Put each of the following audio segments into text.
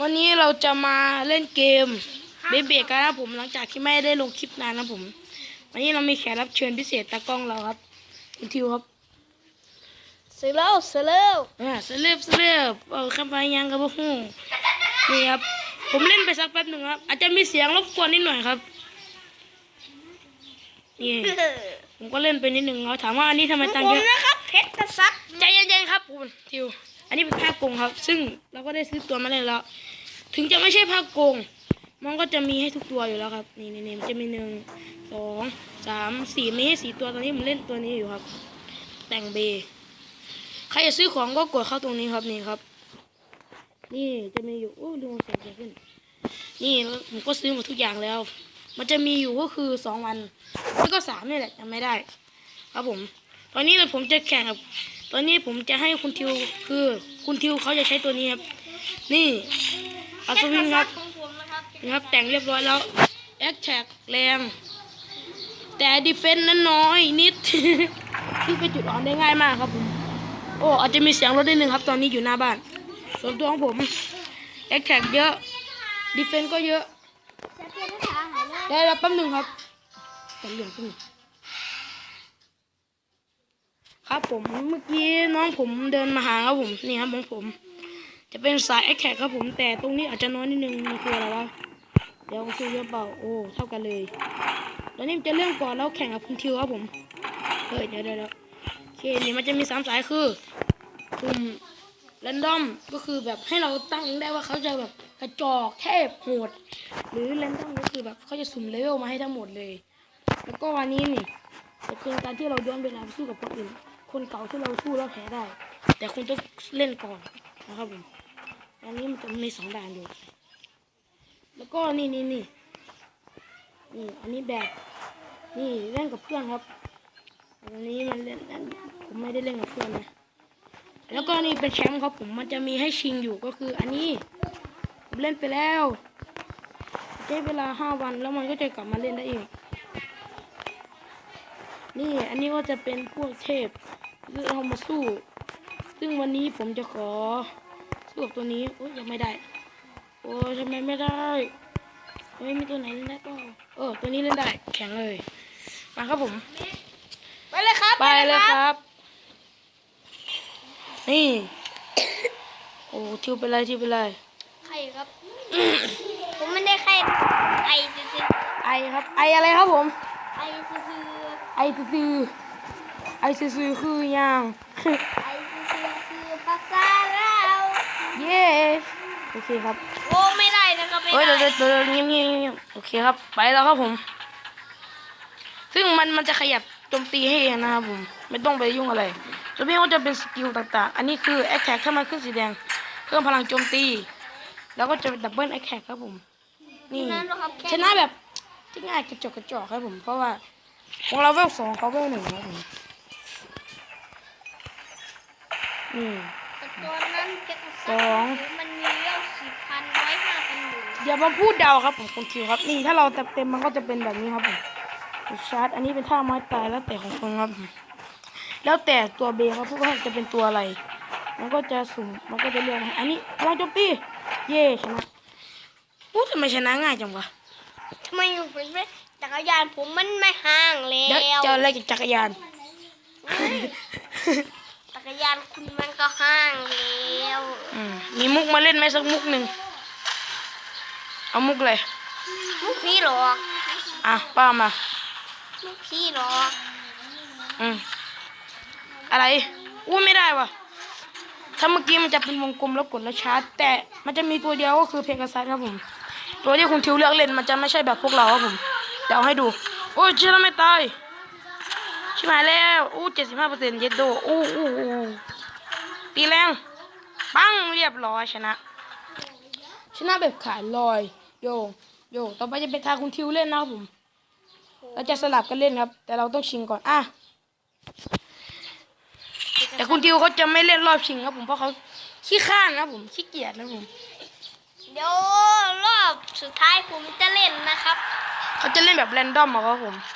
วันนี้เราจะมาเล่นเกมเบเบกกันนะครับผมหลังจากที่ไม่ได้ลงคลิปนานนะผม วันนี้เรามีแขกรับเชิญพิเศษตากล้องเราครับคุณทิวครับซื้อแล้วซื้อแล้วอ่าเสเลบเสเลบเอาคำไปยังกับพวกหูนี่ครับ ผมเล่นไปสักแป๊บหนึ่งครับ อาจจะมีเสียงรบกวนนิดหน่อยครับนี่ผมก็เล่นไปนิดหนึ่งเขาถามว่าอันนี้ทำไมตังค์ผเยมอะนะครับเพชรกระซับใจเย็นๆครับคุณทิว งครับ ซึ่งเราก็ได้ซื้อตัวมาเล่นแล้ว ถึงจะไม่ใช่ภาคโกงมันก็จะมีให้ทุกตัวอยู่แล้วครับนี่นี่นี่มันจะมีหนึ่งสองสามสี่มีให้สี่ตัวตอนนี้ผมเล่นตัวนี้อยู่ครับ แต่งเบใครจะซื้อของก็กดเข้าตรงนี้ครับนี่ครับ นี่จะมีอยู่โอ้ดูเสียงเสียงขึ้น นี่ผมก็ซื้อหมดทุกอย่างแล้ว มันจะมีอยู่ก็คือสองวันแล้วก็สามนี่แหละจำไม่ได้ ครับผม ตอนนี้ผมจะแข่งกับ ตอนนี้ผมจะให้คุณทิวคือคุณทิวเขาจะใช้ตัวนี้ครับ นี่อัศวินครับของผมนะครับนะครับ แต่งเรียบร้อยแล้วแอคแท็กแรง แต่ดีเฟนต์นั้นน้อยนิด ที่เป็นจุดอ่อนได้ง่ายมากครับผม โอ้อาจจะมีเสียงรถนิดนึงครับ ตอนนี้อยู่หน้าบ้าน ส่วนตัวของผมแอคแท็กเยอะดีเฟนต์ก็เยอะจะเปลี่ยนภาษาหายเลยได้แล้วแป๊บหนึ่งครับแต่เหลืองขึ้นง ครับผมเมื่อกี้น้องผมเดินมาหาครับผมนี่ครับของผม จะเป็นสายแอคแท็กครับผมแต่ตรงนี้อาจจะน้อยนิดนึงมันคืออะไรวะเดี๋ยวคือเยอะเปล่าโอ้เท่ากันเลยแล้วนี่จะเรื่องก่อนแล้วแข่งกับคุณทิวครับผมเฮ้ยเดี๋ยวเดี๋ยวเดี๋ยวโอเคนี่มันจะมีสามสายคือกลุ่มแรนดอมก็คือแบบให้เราตั้งได้ว่าเขาจะแบบกระจอกเทพโหดหรือแรนดอมก็คือแบบเขาจะสุ่มเลเวลมาให้ทั้งหมดเลย แล้วก็วันนี้นี่จะเป็นการที่เราย้อนเวลาไปสู้กับคนอื่น คนเก่าที่เราสู้แล้วแพ้ได้ แต่คุณต้องเล่นก่อนนะครับผมอันนี้มันจะมีสองด่านอยู่ แล้วก็นี่นี่นี่นี่อันนี้แบบนี่เล่นกับเพื่อนครับอันนี้มันเล่นอันผมไม่ได้เล่นกับเพื่อนนะแล้วก็นี่เป็นแชมป์ครับผมมันจะมีให้ชิงอยู่ก็คืออันนี้ผมเล่นไปแล้วใช้เวลาห้าวันแล้วมันก็จะกลับมาเล่นได้อีกนี่อันนี้ก็จะเป็นพวกเทพ ที่เอามาสู้ ซึ่งวันนี้ผมจะขอสู้กับตัวนี้โอ้ยยังไม่ได้ โอ้ยทำไมไม่ได้เฮ้ยมีตัวไหนเล่นได้ก็เออตัวนี้เล่นได้แข็งเลยมาครับผม ไปเลยครับ ไปเลยครับ นี่ โอ้ทิวไปเลยทิวไปเลยใครครับ ผมไม่ได้ใครไอซื้อไอครับ ไออะไรครับผม ไอซื้อไอซื่อๆไอซื่อๆคือหยังไอซื้อคือภาษาลาวเย้โอเคครับโอ้ไม่ได้นะครับไม่เฮ้ยได้เดี๋ยวเดี๋ยวเดี๋ยวเงียบเงียบเงียบโอเคครับ ไปแล้วครับผม ซึ่งมันมันจะขยับโจมตีให้เองนะครับผมไม่ต้องไปยุ่งอะไรส่วนพี่ก็จะเป็นสกิลต่างๆ อันนี้คือแอคแท็กถ้ามันขึ้นสีแดงเพิ่มพลังโจมตี แล้วก็จะเป็นดับเบิลแอคแท็กครับผม นี่นั่นนะครับแค่ชนะแบบที่ง่ายกระจอกกระจอกครับผมเพราะว่าของเราเวลสองเขาเวลหนึ่งครับผม นี่แต่ตัวนั้นเพชรกระสซัองมันมีเลี้ยวสี่พันร้อยห้าพันหนึ่งอย่ามาพูดเดาครับผมคุณคิวครับ นี่ถ้าเราเต็มเต็มมันก็จะเป็นแบบนี้ครับผมชาร์จอันนี้เป็นท่าไม้ตายแล้วแต่ของคนครับผมแล้วแต่ตัวเบครับพวกเขาจะเป็นตัวอะไร มันก็จะสุ่มมันก็จะเลือกให้อันนี้พลังโจมตีเย่ชนะอู้ทำไมชนะง่ายจังวะทำไมอยู่เป็นไม่จักรยานผมมันไม่ห่างแล้เดี๋ยววจะอะไรกับจักรยานจั กรยานคุณมันก็ห่างแล้วอืมมีมุกมาเล่นไหมสักมุกหนึ่งเอามุกเลยลูกพี่หรอกอะป้ามาลูกพี่หรอกอืมอะไรอู้ไม่ได้วะถ้าเมื่อกี้มันจะเป็นวงกลมแล้วกดแล้วชาร์จแต่มันจะมีตัวเดียวก็คือเพกาซัสครับผม ตัวที่คุณทิวเลือกเล่นมันจะไม่ใช่แบบพวกเราครับผมเดี๋ยวเอาให้ดู โอ้ยเชื่อแล้วไม่ตาย ชิบหายแล้วอู้เจ็ดสิบห้าเปอร์เซ็นต์เย็ดโดอู้อู้อู้ตีแรงปังเรียบร้อยชนะ ชนะแบบขาดลอย โยโยต่อไปจะเป็นทางคุณทิวเล่นนะครับผมเราจะสลับกันเล่นครับ แต่เราต้องชิงก่อนอะแต่คุณทิวเขาจะไม่เล่นรอบชิงครับผมเพราะเขาขี้ข้านนะครับผมขี้เกียจนะครับผมเดี๋ยวรอบสุดท้ายผมจะเล่นนะครับ เขาจะเล่นแบบแรนดอมอะครับผมโอ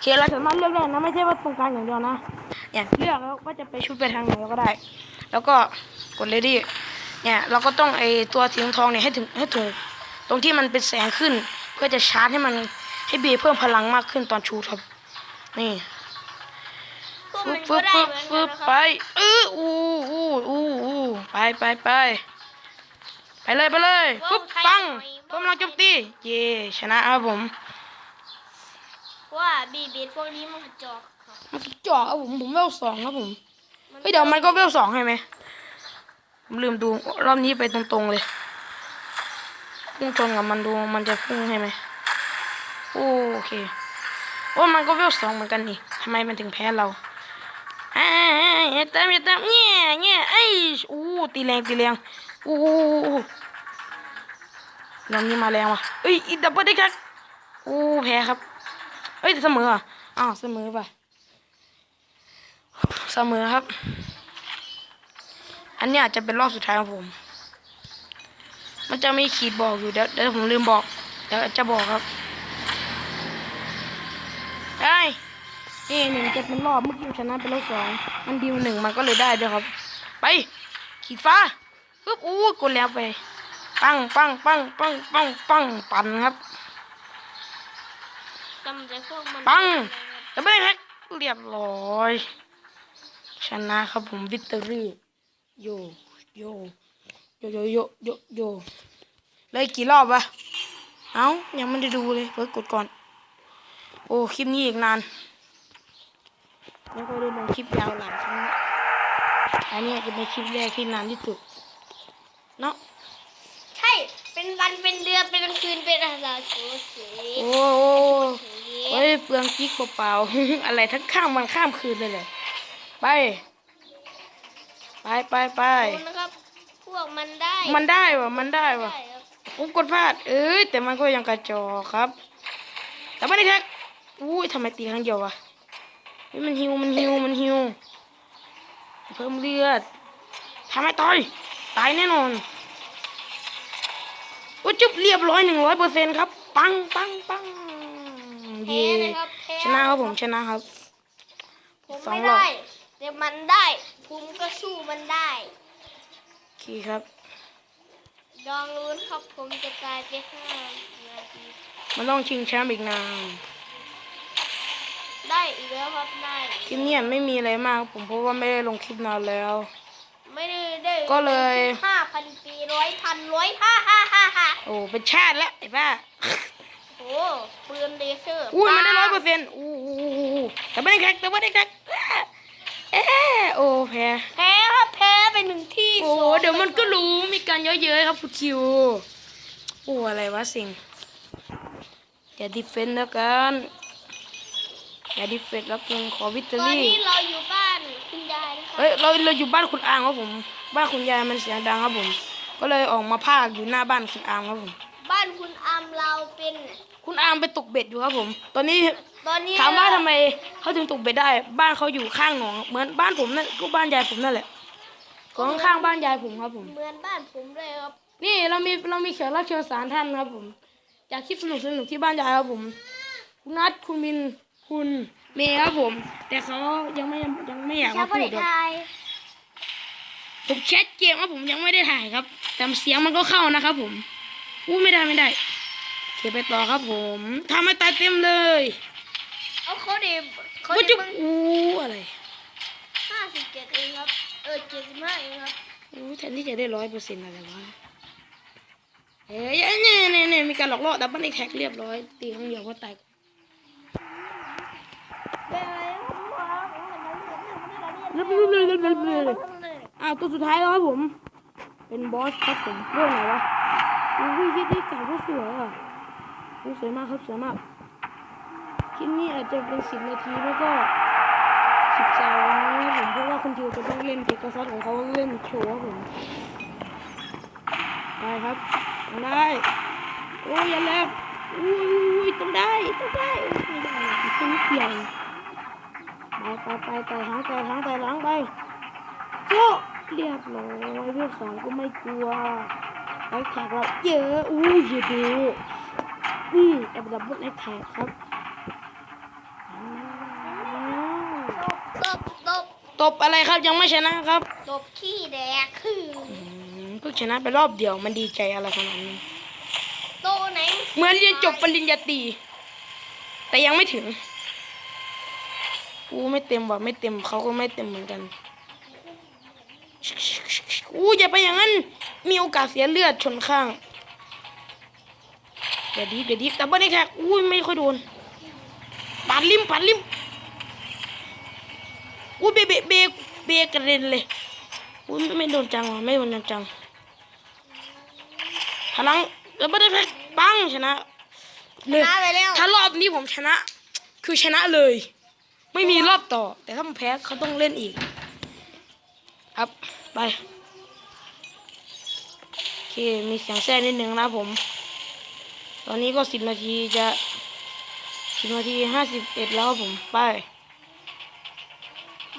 เคเราสามารถเลือกได้นะไม่ใช่ว่าตรงกลางอย่างเดียวนะเนี่ยเลือกแล้วว่าจะไปชุดไปทางไหนก็ได้ แล้วก็กดเลยดิเนี่ยเราก็ต้องไอตัวสีทองเนี่ยให้ถึงให้ถูกตรงที่มันเป็นแสงขึ้น เพื่อจะชาร์จให้มันให้บีเพิ่มพลังมากขึ้นตอนชูดครับนี่พวกฟึมันบก็ฟึบได้ฟึเหมือนบกันไปนะครับเอออู้อู้อู้อู้ไปไปไปไปเลยไปเลยฟึบปังเพิ่มพลังโจมตีเย่ชนะครับผม ว่าบีบีพวกนี้มันกระจอกครับมันจ่อครับผมผมเวลสองครับผมเฮ้ยเดี๋ยวมันก็เวลสองใช่ไหมผมลืมดูรอบนี้ไปตรงๆเลยพุ่งชนกับมันดูมันจะพุ่งใช่ไหมโอเคโอ้มันก็เวลสองเหมือนกันนี่ทำไมมันถึงแพ้เราอ่าอย่าตามอย่าตามเนี่ยเนี่ยไอ้อู้ตีแรงตีแรงอู้รอบนี้มาแรงว่ะเอ้ยอีดับเบิลได้ครับอู้แพ้ครับ เอ้ยเสมออะอ้าวเสมอป่ะเสมอครับ อันนี้อาจจะเป็นรอบสุดท้ายของผม มันจะมีขีดบอกอยู่เดี๋ยวเดี๋ยวผมลืมบอกเดี๋ยวจะบอกครับได้นี่หนึ่งจะเป็นรอบเมื่อกี้ชนะเป็นรอบสองมันดิวหนึ่งมันก็เลยได้ด้วยครับ ไป ขีดฟ้าปึ๊บอู้กดแล้วไป ปังปังปังปังปังปังปั่นครับ กำจัดพวกมันปังแต่ไม่ได้แฮกเรียบร้อย ชนะครับผมวิตเตอรี่โยโยโยโยโยโยโยเลยกี่รอบวะเอ้ายังไม่ได้ดูเลยเพิ่งกดก่อน โอ้คลิปนี้อีกนานไม่ค่อยได้ลงคลิปยาวหลายครั้งอันนี้อาจจะเป็นคลิปแรกที่นานที่สุดเนาะใช่เป็นวันเป็นเดือนเป็นคืนเป็นอะไรโอ้โหโอ้โห เฮ้ยเปลืองกิ๊กเปล่าๆ อะไรทั้งข้ามวันข้ามคืนเลยเลยไป ไปไปไปดูนะครับพวกมันได้ มันได้วะมันได้วะได้ครับผมกดพลาด เอ้ยแต่มันก็ยังกระจอกครับ แต่ไม่ได้แท็กอุ้ยทำไมตีครั้งเดียววะเฮ้ยมันหิวมันหิวมันหิว เพิ่มเลือดทำให้ตายตายแน่นอนโอ้ยจุบเรียบร้อยหนึ่งร้อยเปอร์เซ็นต์ครับ ปังปังปังแพ้ เย่นะครับแพ้ชนะครับผมชนะครับผมสองไม่รอบได้แต่มันได้ผมก็สู้มันได้โอเคครับลองลุ้นครับผมจะตายไปห้านาทีมันต้องชิงแชมป์อีกนานได้อีกแล้วครับได้คลิปเนี้ยไม่มีอะไรมาก ผมเพราะว่าไม่ได้ลงคลิปนานแล้ว ไม่ได้ได้ก็เลยห้าพันปีร้อยพันร้อยห้าห้าห้าห้าโอ้เป็นชาติแล้วไอ้บ้าโอ้ ปืนเลเซอร์อุ้ยมันได้ร้อยเปอร์เซ็นต์อู้อู้อู้อู้แต่ไม่ได้แท็กแต่ไม่ได้แท็กเอ๊ะโอ้แพ้แพ้ครับแพ้ไปหนึ่งที่โอ้สองเดี๋ยวมันก็รู้มีการเยอะเย้ยครับคุณคิวโอ้อะไรวะสิ่งอย่าดิเฟนแล้วกันอย่าดิเฟนแล้วกันขอวิตเตอตอนรี่นี้เราอยู่บ้านคุณยายนะคะเฮ้ยเราเราอยู่บ้านคุณอางครับผม บ้านคุณยายมันเสียงดังครับผม ก็เลยออกมาพากอยู่หน้าบ้านคุณอางครับผม บ้านคุณอามเราเป็น คุณอางไปตกเบ็ดอยู่ครับผม ตอนนี้ตอนนี้ถามว่าทำไมเขาถึงตกเบ็ดได้ บ้านเขาอยู่ข้างหนอง เหมือนบ้านผมนั่นก็บ้านยายผมนั่นแหละก็ข้างๆบ้านยายผมครับผม เหมือนบ้านผมเลยครับ นี่เรามีเรามีแขกรับเชิญสารท่านครับผม จากคลิปสนุกสนุกๆที่บ้านยายครับผม คุณนัทคุณมินคุณเมย์ครับผม แต่เขายังไม่ยังไม่อยากมาพูดครับผมแชทเกมว่าผมยังไม่ได้ถ่ายครับ แต่เสียงมันก็เข้านะครับผม อู้ไม่ได้ไม่ได้โอเคไปต่อครับผมทำให้ตายเต็มเลยเอาเขาเดบเขาว่าเดจะบอู้อะไรห้าสิบเจ็ดเองครับเออเจ็ดสิบห้าเองครับอู้แทนที่จะได้ร้อยเปอร์เซ็นต์อะไรวะเอ้ยเนี่ยเนี่ยเนี่ยมีการหลอกล่อดับเบิลแท็กเรียบร้อย ตีครั้งเดียวก็ตายอ้าวตัวสุดท้ายแล้วครับผม เป็นบอสครับผมเรื่องไหนวะ อุ้ยคิดได้ไก่ก็สวยอะอุ้ยสวยมากครับสวยมากคลิปนี้อาจจะเป็นสิบนาทีแล้วก็สิบสองนะครับผมเพราะว่าคุณทิวจะต้องเล่นเกมกระซอสของเขาเล่นโชว์ผมได้ครับได้โอ้ยอย่าแลบอุ้ยอุ้ยต้องได้ต้องได้ไม่ได้แค่นิดเดียวไปไปไปไต่หางไต่หางไต่หลังไปโจ้เรียบร้อยเรื่องสองก็ไม่กลัว ไอ้แขกเราเยอะอู้ยเยอะดูนี่แต่ดับเบิลไอ้แขกครับอ้าวตบตบตบอะไรครับยังไม่ชนะครับ ตบขี้แดกคืออืมเพิ่งชนะไปรอบเดียวมันดีใจอะไรขนาดนั้นโตไหนเหมือนเรียนจบปริญญาตรีแต่ยังไม่ถึงอู้ไม่เต็มว่ะไม่เต็มเขาก็ไม่เต็มเหมือนกันอู้อย่าไปอย่างนั้น มีโอกาสเสียเลือดชนข้าง เดี๋ยวดีเดี๋ยวดีแต่บ้านไอ้แขกอู้ยไม่ค่อยโดนปัดริมปัดริมอู้เบะเบะเบะเบะกระเด็นเลยอู้ไม่ไม่โดนจังว่ะไม่โดนจังจังพลังแล้วบ้านไอ้แขกปังชนะชนะไปแล้วถ้ารอบนี้ผมชนะ คือชนะเลย ไม่มีรอบต่อ แต่ถ้ามันแพ้เขาต้องเล่นอีก ครับ ไปโอเค มีเสียงแทรกนิดนึงนะผม ตอนนี้ก็สิบนาทีจะสิบนาทีห้าสิบเอ็ดแล้วครับผมไป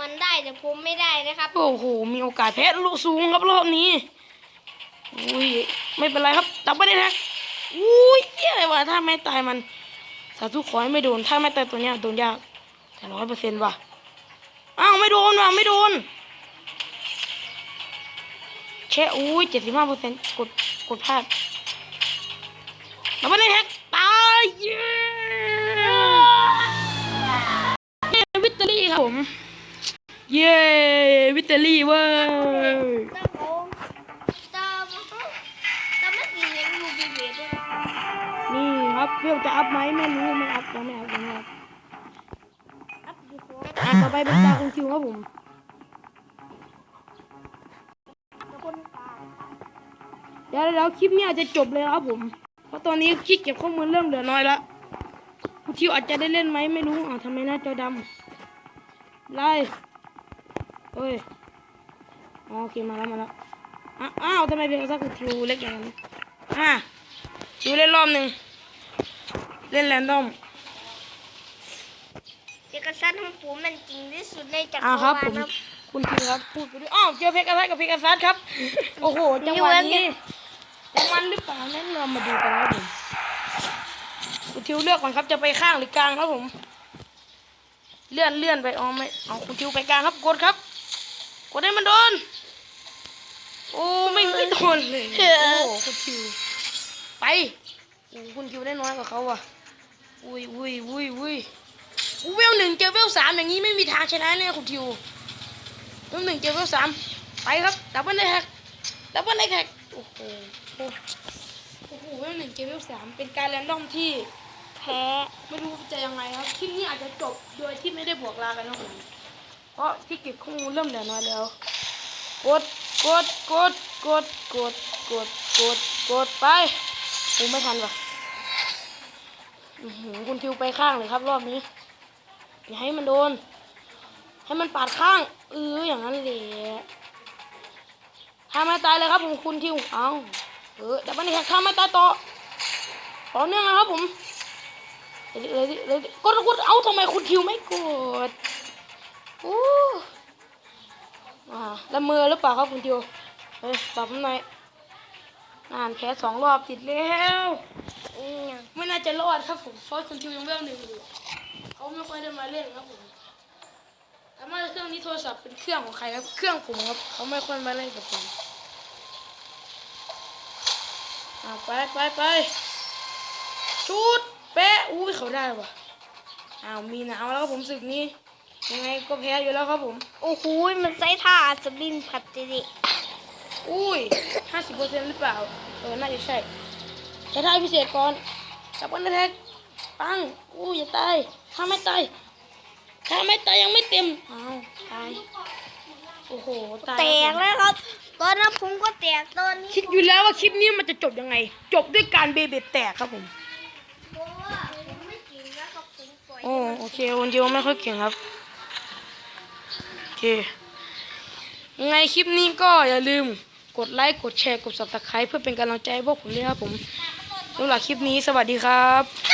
มันได้แต่ผมไม่ได้นะครับโอ้โหมีโอกาสแพ้ลูกสูงครับรอบนี้อุ้ยไม่เป็นไรครับตับไม่ได้แท็กอุ้ยเหี้ยอะไรวะถ้าไม่ตายมันสาธุขอให้ไม่โดนถ้าไม่ตายตัวเนี้ยโดนยากแต่ร้อยเปอร์เซ็นต์ว่ะอ้าวไม่โดนว่ะไม่โดน แช่อุ้ยเจ็ดสิบห้าเปอร์เซ็นต์กดกดพลาดตับไม่ได้แท็กตายเย้วิตเตอรี่ครับผม เย้วิตเตอรี่เว้ยนี่ครับเพื่อจะอัพไหมไม่รู้ไม่อัพยังไม่อัพยังไม่อัพอัพต่อไปเป็นตาคุณคิวครับผม เดี๋ยวแล้วคลิปนี้อาจจะจบเลยครับผม เพราะตอนนี้คลิปเก็บข้อมูลเริ่มเหลือน้อยละคุณคิวอาจจะได้เล่นไหมไม่รู้อ่าวทำไมหน้าจอดำไล่เอ้ยอ๋อโอเคมาแล้วมาแล้วอะอ้าวทำไมเป็นซักคุณคิวเล็กอย่างนั้นอะคิวเล่นรอบหนึ่งเล่นแรนดอมเอกสารของผมมันจริงที่สุดในจักรอ่าวครับาผลมครับคุณคิวครับพูดไปด้วยอ้าวเจอเพกาซัสกับเพกาซัสครับ โอ้โหจังหวะนี้ แต่มันหรือเปล่านั้นเรามาดูกันครับผมคุณทิวเลือกก่อนครับจะไปข้างหรือกลางครับผม เลื่อนเลื่อนไปอ๋อไม่เอาคุณทิวไปกลางครับกดครับ กดให้มันโดน โอ้ไม่ไม่โดนเลยโอ้คุณทิว ไปโอ้คุณทิวได้น้อยกว่าเขาว่ะอุ้ยอุ้ยอุ้ยอุ้ยเวลหนึ่งเจอเวลสามอย่างนี้ไม่มีทางชนะแน่คุณทิวเวลหนึ่งเจอเวลสามไปครับดับเบิลไดแท็กดับเบิลไดแท็กโอ้โห โอ้โอ้โหเวลหนึ่งเจอเวลสามเป็นการแรนดอมที่แพ้ไม่รู้จะยังไงครับคลิปนี้อาจจะจบโดยที่ไม่ได้บอกลากันนะผมเพราะที่เก็บข้อมูลเริ่มเหลือน้อยแล้ว กดกดกดกดกดกดกดกดไปผมไม่ทันว่ะคุณทิวไปข้างเลยครับรอบนี้อย่าให้มันโดน ให้มันปาดข้างเอออย่างนั้นแหละทำม่ตายเลยครับผมคุณทิวเอา เออแต่ปันนี้ทำไม่ตายต่อต่อเนื่องนะครับผมเลยเลยเลยกดกดเอาทำไมคุณทิวไม่กดโอ้อ่าละเมอหรือเปล่าครับคุณทิวเฮ้ยตอบผมหน่อยนานแพ้สองรอบติดแล้วอืมไม่น่าจะรอดครับผมเพราะคุณทิวยังเวลหนึ่งอยู่เขาไม่ค่อยได้มาเล่นครับผมแต่ว่าเครื่องนี้โทรศัพท์เป็นเครื่องของใครครับ เครื่องผมครับเขาไม่ค่อยมาเล่นกับผม อ่าไปไปไปชุดเป๊ะอุ้ยเขาได้ว่ะอ้าวมีหนาวแล้วครับผมศึกนี้ ยังไงก็แพ้อยู่แล้วครับผม โอ้โหมันใช้ท่าสบินผัดจิริอุ้ยห้าสิบเปอร์เซ็นต์หรือเปล่า เออ น่าจะใช่ใช้ท่าพิเศษก่อนจับกันแท็กปังอุ้ยอย่าตายถ้าไม่ตายถ้าไม่ตายยังไม่เต็มอ้าวตาย โอ้โหตายแตกแล้วครับ ตอนนั้นผมก็แตกตอนนี้คิดอยู่แล้วว่าคลิปนี้มันจะจบยังไง จบด้วยการเบเบ็ดแตกครับผมเพราะว่าผมไม่เก่งนะครับผมปล่อยโอ้โอเควันเดียวไม่ค่อยเก่งครับโอเคยังไงคลิปนี้ก็อย่าลืมกดไลค์กดแชร์กด subscribe เพื่อเป็นกำลังใจให้พวกผมด้วยครับผมสำหรับคลิปนี้สวัสดีครับ